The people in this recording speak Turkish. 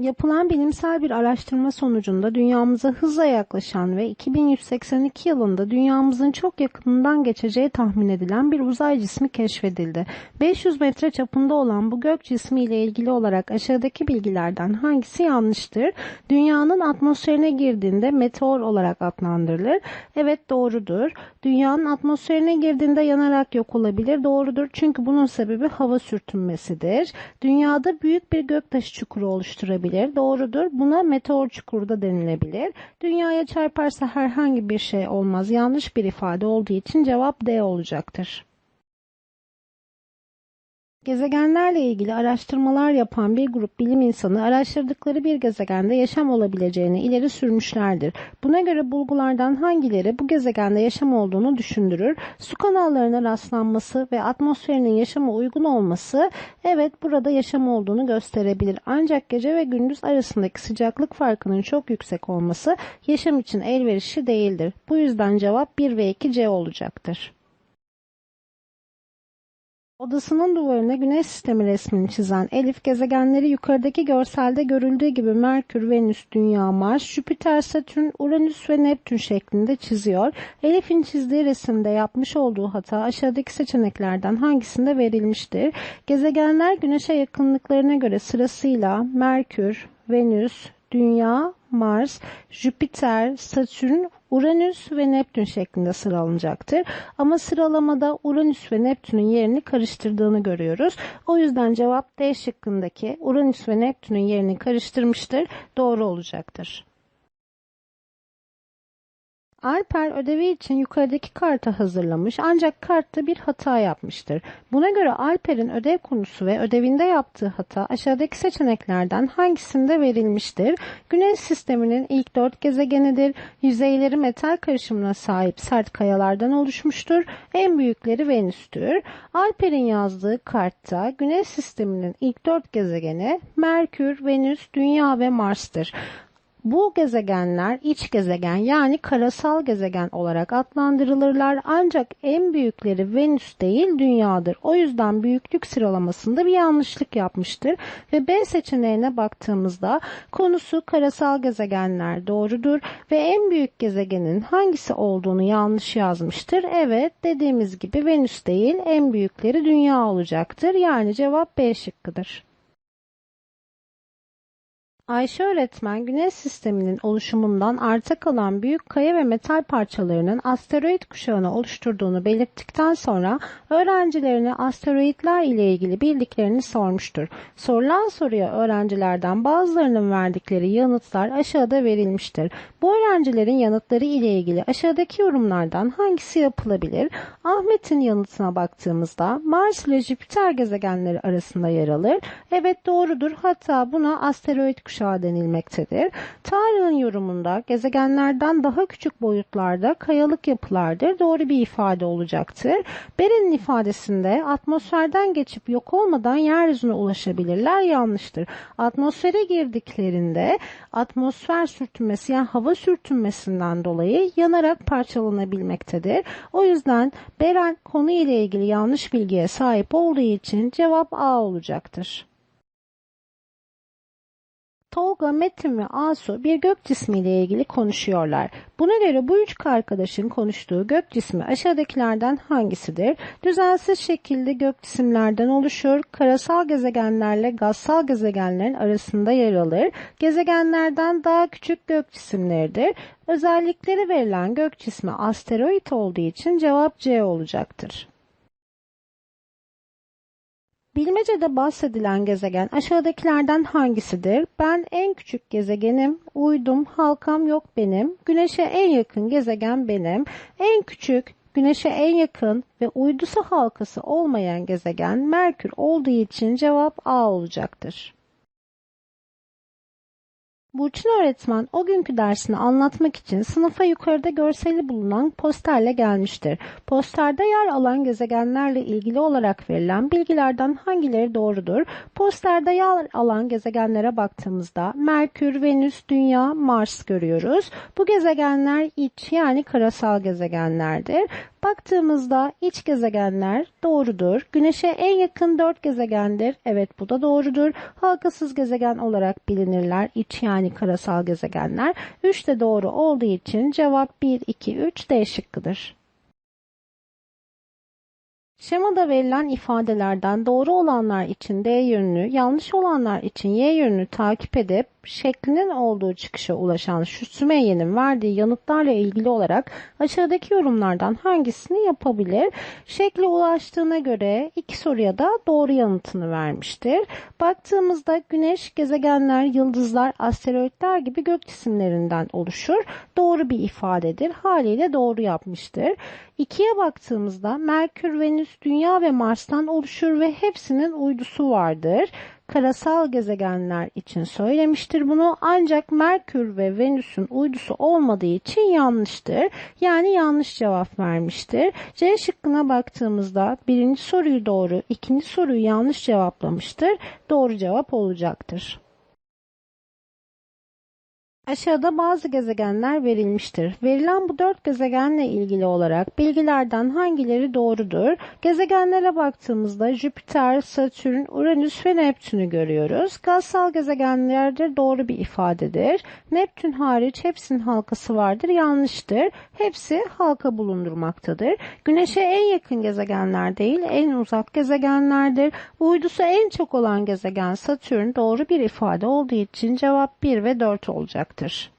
Yapılan bilimsel bir araştırma sonucunda dünyamıza hızla yaklaşan ve 2182 yılında dünyamızın çok yakınından geçeceği tahmin edilen bir uzay cismi keşfedildi. 500 metre çapında olan bu gök cismi ile ilgili olarak aşağıdaki bilgilerden hangisi yanlıştır? Dünyanın atmosferine girdiğinde meteor olarak adlandırılır. Evet doğrudur. Dünyanın atmosferine girdiğinde yanarak yok olabilir. Doğrudur çünkü bunun sebebi hava sürtünmesidir. Dünyada büyük bir göktaşı çukuru oluşturabilir olabilir. Doğrudur. Buna meteor çukuru da denilebilir. Dünyaya çarparsa herhangi bir şey olmaz. Yanlış bir ifade olduğu için cevap D olacaktır. Gezegenlerle ilgili araştırmalar yapan bir grup bilim insanı araştırdıkları bir gezegende yaşam olabileceğini ileri sürmüşlerdir. Buna göre bulgulardan hangileri bu gezegende yaşam olduğunu düşündürür? Su kanallarına rastlanması ve atmosferinin yaşama uygun olması evet burada yaşam olduğunu gösterebilir. Ancak gece ve gündüz arasındaki sıcaklık farkının çok yüksek olması yaşam için elverişli değildir. Bu yüzden cevap 1 ve 2 C olacaktır. Odasının duvarına güneş sistemi resmini çizen Elif gezegenleri yukarıdaki görselde görüldüğü gibi Merkür, Venüs, Dünya, Mars, Jüpiter, Satürn, Uranüs ve Neptün şeklinde çiziyor. Elif'in çizdiği resimde yapmış olduğu hata aşağıdaki seçeneklerden hangisinde verilmiştir? Gezegenler güneşe yakınlıklarına göre sırasıyla Merkür, Venüs, Dünya, Mars, Jüpiter, Satürn, Uranüs ve Neptün şeklinde sıralanacaktır. Ama sıralamada Uranüs ve Neptün'ün yerini karıştırdığını görüyoruz. O yüzden cevap D şıkkındaki Uranüs ve Neptün'ün yerini karıştırmıştır. Doğru olacaktır. Alper ödevi için yukarıdaki kartı hazırlamış ancak kartta bir hata yapmıştır. Buna göre Alper'in ödev konusu ve ödevinde yaptığı hata aşağıdaki seçeneklerden hangisinde verilmiştir? Güneş sisteminin ilk dört gezegenidir. Yüzeyleri metal karışımına sahip sert kayalardan oluşmuştur. En büyükleri Venüs'tür. Alper'in yazdığı kartta Güneş sisteminin ilk dört gezegeni Merkür, Venüs, Dünya ve Mars'tır. Bu gezegenler iç gezegen yani karasal gezegen olarak adlandırılırlar ancak en büyükleri Venüs değil Dünya'dır. O yüzden büyüklük sıralamasında bir yanlışlık yapmıştır ve B seçeneğine baktığımızda konusu karasal gezegenler doğrudur ve en büyük gezegenin hangisi olduğunu yanlış yazmıştır. Evet dediğimiz gibi Venüs değil en büyükleri Dünya olacaktır. Yani cevap B şıkkıdır. Ayşe öğretmen Güneş sisteminin oluşumundan arta kalan büyük kaya ve metal parçalarının asteroid kuşağını oluşturduğunu belirttikten sonra öğrencilerine asteroidler ile ilgili bildiklerini sormuştur. Sorulan soruya öğrencilerden bazılarının verdikleri yanıtlar aşağıda verilmiştir. Bu öğrencilerin yanıtları ile ilgili aşağıdaki yorumlardan hangisi yapılabilir? Ahmet'in yanıtına baktığımızda Mars ile Jüpiter gezegenleri arasında yer alır. Evet doğrudur. Hatta buna asteroid kuşağı kuşağı denilmektedir. Tarık'ın yorumunda gezegenlerden daha küçük boyutlarda kayalık yapılardır. Doğru bir ifade olacaktır. Beren'in ifadesinde atmosferden geçip yok olmadan yeryüzüne ulaşabilirler yanlıştır. Atmosfere girdiklerinde atmosfer sürtünmesi yani hava sürtünmesinden dolayı yanarak parçalanabilmektedir. O yüzden Beren konu ile ilgili yanlış bilgiye sahip olduğu için cevap A olacaktır. Tolga, Metin ve Asu bir gök cismiyle ilgili konuşuyorlar. Buna göre bu üç arkadaşın konuştuğu gök cismi aşağıdakilerden hangisidir? Düzensiz şekilde gök cisimlerden oluşur. Karasal gezegenlerle gazsal gezegenlerin arasında yer alır. Gezegenlerden daha küçük gök cisimleridir. Özellikleri verilen gök cismi asteroid olduğu için cevap C olacaktır. Bilmecede bahsedilen gezegen aşağıdakilerden hangisidir? Ben en küçük gezegenim, uydum, halkam yok benim. Güneşe en yakın gezegen benim. En küçük, Güneşe en yakın ve uydusu halkası olmayan gezegen Merkür olduğu için cevap A olacaktır. Burçin öğretmen o günkü dersini anlatmak için sınıfa yukarıda görseli bulunan posterle gelmiştir. Posterde yer alan gezegenlerle ilgili olarak verilen bilgilerden hangileri doğrudur? Posterde yer alan gezegenlere baktığımızda Merkür, Venüs, Dünya, Mars görüyoruz. Bu gezegenler iç yani karasal gezegenlerdir. Baktığımızda iç gezegenler doğrudur. Güneşe en yakın 4 gezegendir. Evet bu da doğrudur. Halkasız gezegen olarak bilinirler. İç yani karasal gezegenler. 3 de doğru olduğu için cevap 1, 2, 3 D şıkkıdır. Şemada verilen ifadelerden doğru olanlar için D yönünü, yanlış olanlar için Y yönünü takip edip şeklinin olduğu çıkışa ulaşan şu Sümeyye'nin verdiği yanıtlarla ilgili olarak aşağıdaki yorumlardan hangisini yapabilir? Şekle ulaştığına göre iki soruya da doğru yanıtını vermiştir. Baktığımızda güneş, gezegenler, yıldızlar, asteroitler gibi gök cisimlerinden oluşur. Doğru bir ifadedir. Haliyle doğru yapmıştır. İkiye baktığımızda Merkür, Venüs, Dünya ve Mars'tan oluşur ve hepsinin uydusu vardır karasal gezegenler için söylemiştir bunu ancak Merkür ve Venüs'ün uydusu olmadığı için yanlıştır. Yani yanlış cevap vermiştir. C şıkkına baktığımızda birinci soruyu doğru, ikinci soruyu yanlış cevaplamıştır. Doğru cevap olacaktır. Aşağıda bazı gezegenler verilmiştir. Verilen bu dört gezegenle ilgili olarak bilgilerden hangileri doğrudur? Gezegenlere baktığımızda Jüpiter, Satürn, Uranüs ve Neptün'ü görüyoruz. Gazsal gezegenlerde doğru bir ifadedir. Neptün hariç hepsinin halkası vardır. Yanlıştır. Hepsi halka bulundurmaktadır. Güneşe en yakın gezegenler değil, en uzak gezegenlerdir. Uydusu en çok olan gezegen Satürn doğru bir ifade olduğu için cevap 1 ve 4 olacaktır. diretas.